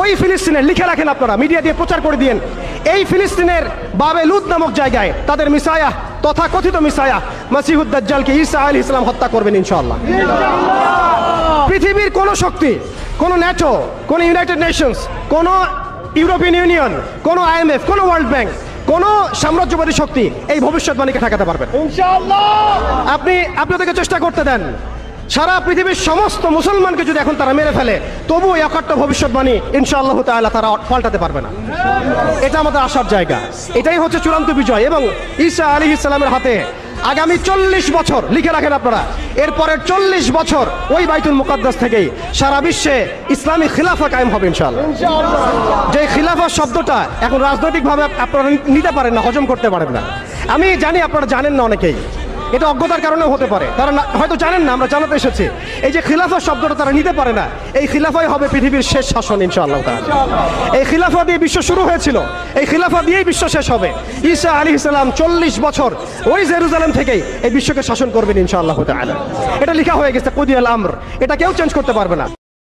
ওই ফিলিস্তিনের লিখে রাখেন আপনারা মিডিয়া দিয়ে প্রচার করে দিয়েন। এই ফিলিস্তিনের বাবে লুদ নামক জায়গায় তাদের মিসায়া তথা কথিত মিসায়া মাসিহুদ্দাজ্জালকে ঈসা আল ইসলাম হত্যা করবেন ইনশাল্লাহ পৃথিবীর কোন শক্তি কোন ন্যাটো কোন ইউনাইটেড নেশনস কোন ইউরোপিয়ান ইউনিয়ন কোন আইএমএফ কোন ওয়ার্ল্ড ব্যাংক কোন সাম্রাজ্যবাদী শক্তি এই ভবিষ্যৎবাণীকে ঠেকাতে পারবে না। আপনি আপনাদেরকে চেষ্টা করতে দেন। সারা পৃথিবীর সমস্ত মুসলমানকে যদি এখন তারা মেরে ফেলে তবু এই অকাট্য ভবিষ্যৎবাণী ইনশাআল্লাহ তাআলা তারা পাল্টাতে পারবে না। এটা আমাদের আসার জায়গা। এটাই হচ্ছে চূড়ান্ত বিজয় এবং ঈসা আলী ইসলামের হাতে আগামী চল্লিশ বছর, লিখে রাখেন আপনারা, এরপরের চল্লিশ বছর ওই বাইতুল মুকাদ্দাস থেকেই সারা বিশ্বে ইসলামী খিলাফা কায়েম হবে ইনশাআল্লাহ। যে খিলাফা শব্দটা এখন রাজনৈতিকভাবে আপনারা নিতে পারেন না, হজম করতে পারেন না। আমি জানি আপনারা জানেন না অনেকেই এটা অজ্ঞতার কারণেও হতে পারে। তারা হয়তো জানেন না আমরা জানাতে এসেছি। এই যে খিলাফা শব্দটা তারা নিতে পারে না এই খিলাফাই হবে পৃথিবীর শেষ শাসন ইনশাআল্লাহ তারা এই খিলাফা দিয়ে বিশ্ব শুরু হয়েছিল। এই খিলাফা দিয়েই বিশ্ব শেষ হবে। ঈসা আলী ইসলাম চল্লিশ বছর ওই জেরুজালেম থেকেই এই বিশ্বকে শাসন করবেন ইনশাআল্লাহ। এটা লেখা হয়ে গেছে কদিয়াল আমর। এটা কেউ চেঞ্জ করতে পারবে না।